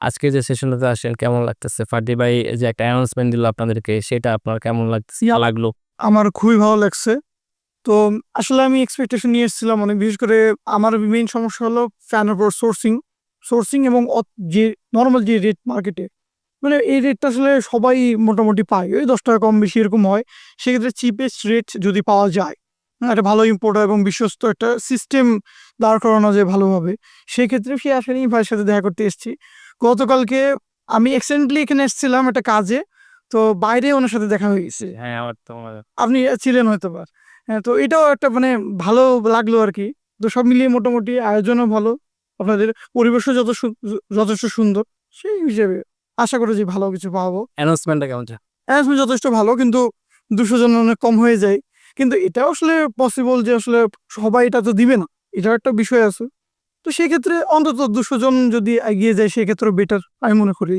আজকে যে সেশনটাতে আসেন কেমন লাগতেছে? ফার্দি ভাই যে একটা অ্যানাউন্সমেন্ট দিল আপনাদেরকে সেটা আপনার কেমন লাগতেছে? লাগল? আমার খুবই ভালো লাগছে। তো আসলে আমি এক্সপেকটেশন নিয়ে এসেছিলাম অনেক বিশেষ করে আমার মেইন সমস্যা হলো ফ্যান ওপর সোর্সিং সোর্সিং এবং যে নর্মাল যে রেট মার্কেটে মানে এই রেটটা আসলে সবাই মোটামুটি পায়। ওই দশ টাকা কম বেশি এরকম হয়। সেক্ষেত্রে চিপেস্ট রেট যদি পাওয়া যায় একটা ভালো ইম্পোর্টার এবং বিশ্বস্ত একটা সিস্টেম দাঁড় করানো যায় ভালোভাবে। সেক্ষেত্রে সে আসলে ভাইয়ের সাথে দেখা করতে এসেছি। গতকালকে আমি এক্সিডেন্টলি এখানে এসেছিলাম একটা কাজে তো বাইরে ওনার সাথে দেখা হয়ে গেছে। হ্যাঁ আমার তো আপনি ছিলেন হয়তো বা হ্যাঁ তো এটাও একটা মানে ভালো লাগল আর কি। তো সব মিলিয়ে মোটামুটি আয়োজনও ভালো। আপনাদের পরিবেশও যত যথেষ্ট সুন্দর সেই হিসেবে আশা করি যে ভালো কিছু পাবো। অ্যানাউন্সমেন্টটা কেমন? অ্যারেঞ্জমেন্ট যথেষ্ট ভালো কিন্তু দুশো জন অনেক কম হয়ে যায়। কিন্তু এটা আসলে পসিবল যে আসলে সবাই এটা তো দিবে না। এটাও একটা বিষয় আছে। তো সেক্ষেত্রে অন্তত দুশো জন যদি এগিয়ে যায়, সেক্ষেত্রে বেটার আমি মনে করি।